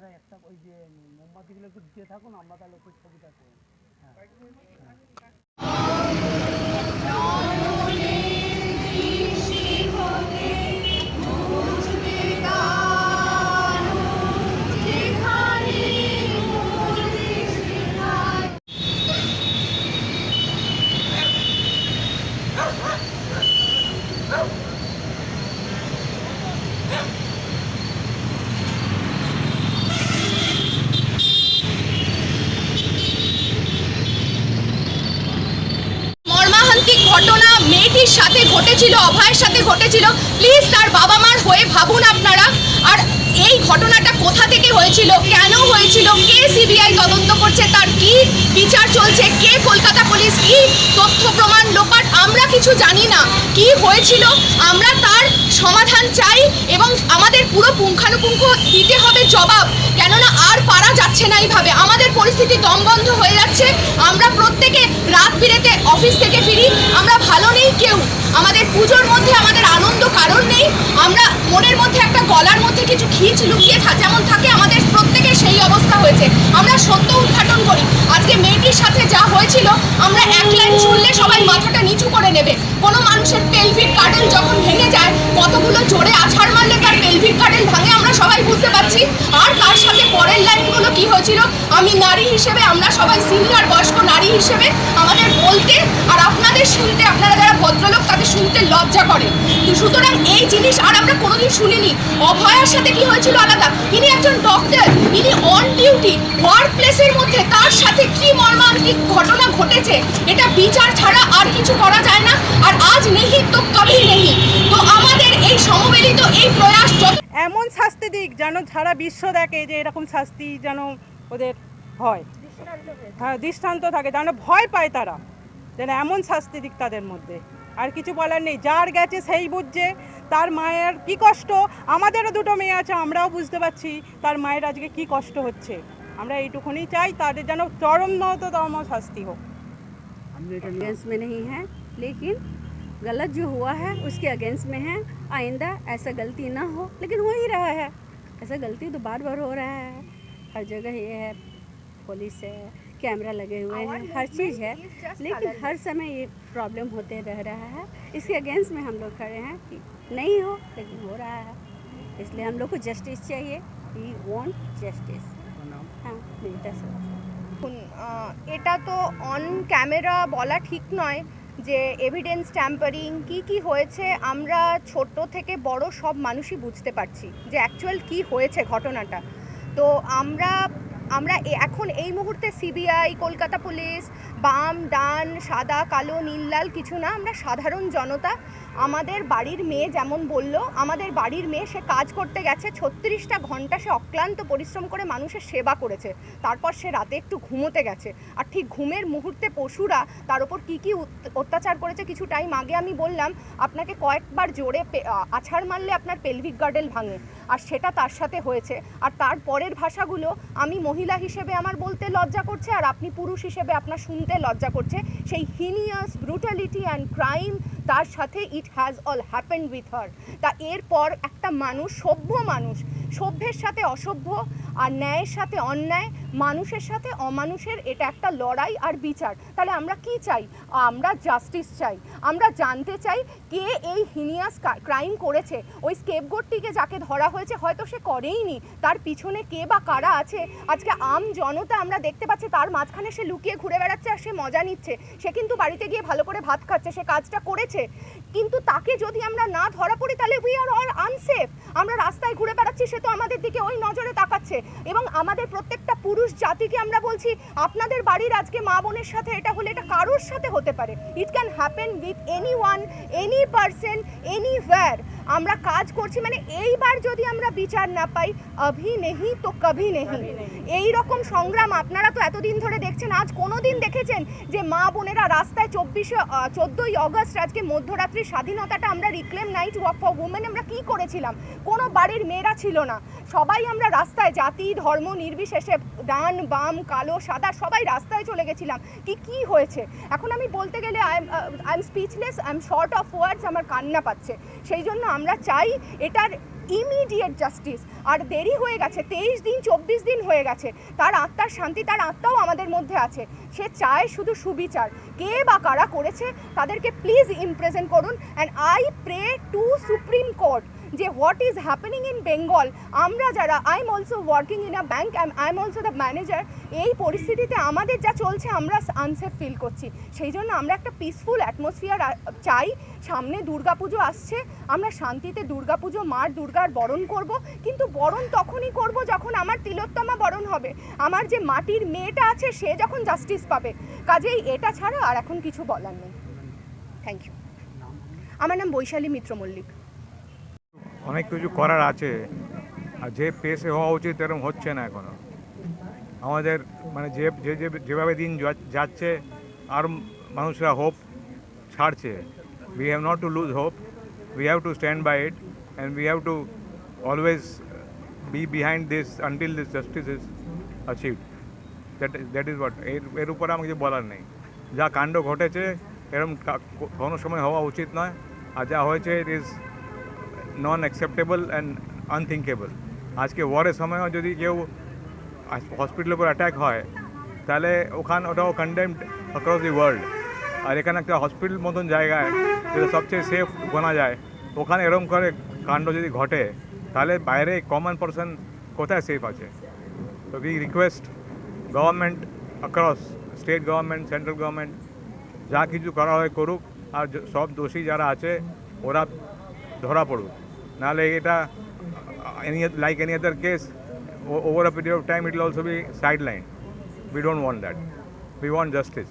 আপনারা একটা ওই যে মোমবাতিগুলো একটু দিয়ে থাকুন আমরা তাহলে একটু ছবিটা করুন হ্যাঁ। ঘটেছিল, অভয়ের সাথে ঘটেছিল। প্লিজ তার বাবা মার হয়ে ভাবুন আপনারা। আর এই ঘটনাটা কোথা থেকে হয়েছিল, কেন হয়েছিল, কে সিবিআই তদন্ত করছে, তার কি বিচার চলছে, কে কলকাতা পুলিশ, কি তথ্য প্রমাণ লোপাট, আমরা কিছু জানি না। কি হয়েছিল, আমরা তার সমাধান চাই এবং আমাদের পুরো পুঙ্খানুপুঙ্খ দিতে হবে জবাব। কেননা আর পারা যাচ্ছে না এইভাবে। আমাদের পরিস্থিতি দমবন্ধ হয়ে যাচ্ছে। আমরা প্রত্যেকে রাত বিরেতে অফিস থেকে ফিরি। আমরা ভালো নেই কেউ। আমাদের পুজোর মধ্যে আমাদের আনন্দ কারণ নেই। আমরা মনের মধ্যে একটা গলার মধ্যে কিছু খিচ লুকিয়ে থা যেমন থাকে আমাদের প্রত্যেকের সেই অবস্থা হয়েছে। আমরা সত্য উদ্ঘাটন করি। আজকে মেয়েটির সাথে যা হয়েছিল, আমরা এক লাইন শুনলে সবাই মাথাটা নিচু করে নেবে। কোনো মানুষের পেলভিক কার্ডেল যখন ভেঙে যায়, কতগুলো জোরে আছাড় মারলে তার পেলভিক কার্ডেল ভাঙে আমরা পারছি আর তার সাথে পরের লাইনগুলো কি হয়েছিল? আমি নারী হিসেবে, আমরা সবাই সিনিয়র বয়স্ক নারী হিসেবে আমাদের বলতে আর আপনাদের শুনতে, আপনারা যারা ভদ্রলোক, তাদের শুনতে লজ্জা করে। সুতরাং এই জিনিস আর আমরা কোনোদিন শুনিনি। অভয়ার সাথে কি হয়েছিল আলাদা? ইনি একজন ডক্টর ইনি অন ডিউটি ওয়ার্ক প্লেসের মধ্যে তার সাথে কি মর্মান্তিক ঘটনা ঘটেছে, এটা বিচার ছাড়া আর কিছু করা যায় না। আর আজ নেহি তো কবি নেহি তো আমাদের দিক যেন সারা বিশ্ব দেখে যে এরকম শাস্তি যেন ওদের হয় হ্যাঁ দৃষ্টান্ত থাকে যেন ভয় পায় তারা যেন এমন শাস্তি দিক তাদের মধ্যে আর কিছু বলার নেই যার গেছে সেই বুঝছে তার মায়ের কি কষ্ট আমাদেরও দুটো মেয়ে আছে আমরাও বুঝতে পারছি তার মায়ের আজকে কি কষ্ট হচ্ছে আমরা এইটুকুনি চাই তাদের যেন চরম নততম শাস্তি হোক আপনি এটা নিয়ে अगेंस्ट में नहीं है लेकिन गलत जो हुआ है उसके अगेंस्ट में है आइंदा ऐसा गलती ना हो लेकिन हो ही रहा है ऐसा गलती तो बार बार हो रहा है हर जगह ये है पुलिस है कैमरा लगे हुए हैं हर चीज़ है लेकिन हर समय ये प्रॉब्लम होते रह रहा है इसके अगेंस्ट में हम लोग खड़े हैं कि नहीं हो लेकिन हो रहा है इसलिए हम लोग को जस्टिस चाहिए वी वॉन्ट जस्टिस আপনার নাম हाँ मिलता सब দেখুন, আহ, এটা তো অন ক্যামেরা বলা ঠিক নয় যে এভিডেন্স ট্যাম্পারিং কি কি হয়েছে আমরা ছোট থেকে বড় সব মানুষই বুঝতে পারছি যে অ্যাকচুয়াল কি হয়েছে ঘটনাটা। তো আমরা আমরা এখন এই মুহূর্তে সিবিআই কলকাতা পুলিশ, বাম, ডান, সাদা, কালো, নীল, লাল কিছু না, আমরা সাধারণ জনতা আমাদের বাড়ির মেয়ে যেমন বলল, আমাদের বাড়ির মেয়ে সে কাজ করতে গেছে, ছত্রিশটা ঘণ্টা সে অক্লান্ত পরিশ্রম করে মানুষের সেবা করেছে। তারপর সে রাতে একটু ঘুমোতে গেছে। আর ঠিক ঘুমের মুহূর্তে পশুরা তার ওপর কী কী অত্যাচার করেছে কিছু টাইম আগে আমি বললাম, আপনাকে কয়েকবার জোরে আছাড় মারলে আপনার পেলভিক গার্ডেল ভাঙে। আর সেটা তার সাথে হয়েছে। আর তার পরের ভাষাগুলো, আমি মহিলা হিসেবে আমার বলতে লজ্জা করছে, আর আপনি পুরুষ হিসেবে আপনার শুনতে লজ্জা করছে। সেই হিনিয়াস ব্রুটালিটি অ্যান্ড ক্রাইম তার সাথে it has all happen with her তা এরপর একটা মানুষ, সভ্য মানুষ, সভ্যের সাথে অসভ্য আর ন্যায়ের সাথে অন্যায় মানুষের সাথে অমানুষের এটা একটা লড়াই আর বিচার। তাহলে আমরা কি চাই? আমরা জাস্টিস চাই। আমরা জানতে চাই কে এই হিনিয়াস ক্রাইম করেছে। ওই স্কেপগোটটিকে যাকে ধরা হয়েছে, হয়তো সে করেইনি। তার পিছনে কে বা কারা আছে? আজকে আম জনতা আমরা দেখতে পাচ্ছি, তার মাঝখানে সে লুকিয়ে ঘুরে বেড়াচ্ছে আর সে মজা নিচ্ছে। সে কিন্তু বাড়িতে গিয়ে ভালো করে ভাত খাচ্ছে, সে কাজটা করেছে। কিন্তু তাকে যদি আমরা না ধরা পড়ি, তাহলে উই আর অল আনসেফ আমরা রাস্তায় ঘুরে বেড়াচ্ছি, সে তো আমাদের দিকে ওই নজরে তাকাচ্ছে। এবং আমাদের প্রত্যেকটা পুরুষ জাতিকে আমরা বলছি আপনাদের বাড়ির আজকে মা বোনের সাথে এটা হলে এটা কারোর সাথে হতে পারে। It can happen with any one any person anywhere আমরা কাজ করছি মানে এইবার যদি আমরা বিচার না পাই অভি নেহি তো কভি নেহি। এই রকম সংগ্রাম আপনারা তো এতদিন ধরে দেখছেন আজ কোনো দিন দেখেছেন যে মা বোনেরা রাস্তায় চব্বিশে চোদ্দোই অগস্ট আজকে মধ্যরাত্রির স্বাধীনতাটা আমরা reclaim night walk for women আমরা কি করেছিলাম? কোনো বাড়ির মেয়েরা ছিল না। সবাই আমরা রাস্তায় জাতি ধর্ম নির্বিশেষে ডান, বাম, কালো, সাদা, সবাই রাস্তায় চলে গেছিলাম। কি কি হয়েছে? এখন আমি বলতে গেলে I am I am speechless I am short of words আমার কান্না পাচ্ছে। সেই জন্য আমরা চাই এটার ইমিডিয়েট জাস্টিস আর দেরি হয়ে গেছে, তেইশ দিন, চব্বিশ দিন হয়ে গেছে। তার আত্মার শান্তি, তার আত্মাও আমাদের মধ্যে আছে। সে চায় শুধু সুবিচার। কে বা কারা করেছে, তাদেরকে প্লিজ ইমপ্রেজেন্ট করুন। And I pray to supreme court যে what is happening in Bengal আমরা যারা I am also working in a bank I am also the manager এই পরিস্থিতিতে আমাদের যা চলছে আমরা আনসেফ ফিল করছি। সেই জন্য আমরা একটা পিসফুল অ্যাটমসফিয়ার চাই। সামনে দুর্গাপুজো আসছে, আমরা শান্তিতে দুর্গাপুজো, মার দুর্গার বরণ করব। কিন্তু বরণ তখনই করব যখন আমার তিলোত্তমা বরণ হবে। আমার যে মাটির মেয়েটা আছে, সে যখন জাস্টিস পাবে। কাজেই এটা ছাড়া আর এখন কিছু বলার নেই। থ্যাংক ইউ আমার নাম বৈশালী মিত্র মল্লিক অনেক কিছু করার আছে। আর যে পেসে হওয়া উচিত এরকম হচ্ছে না এখনও। আমাদের মানে যে যে যেভাবে দিন যাচ্ছে, আর মানুষরা হোপ ছাড়ছে। We have not to lose hope we have to stand by it and we have to always be behind this until this justice is achieved that that is what এর এর উপরে আমার কিছু বলার নেই। যা কাণ্ড ঘটেছে, এরকম কোনো সময় হওয়া উচিত নয়। আর যা হয়েছে it is non acceptable and unthinkable আজকে ওয়ারের সময়ও যদি কেউ হসপিটালের উপর অ্যাটাক হয় তাহলে ওখান ওটাও কন্ডেমড অ্যাক্রস দি ওয়ার্ল্ড আর এখানে একটা হসপিটাল মতন জায়গায় যেটা সবচেয়ে সেফ গোনা যায় ওখানে এরকম করে কাণ্ড যদি ঘটে তাহলে বাইরে কমন পারসন কোথায় সেফ আছে তো we request government across state government central government যা কিছু করা হয় করুক আর য- সব দোষী যারা আছে ওরা ধরা পড়ুক নাহলে এটা any like any other case over a period of time it will also be sideline we don't want that we want justice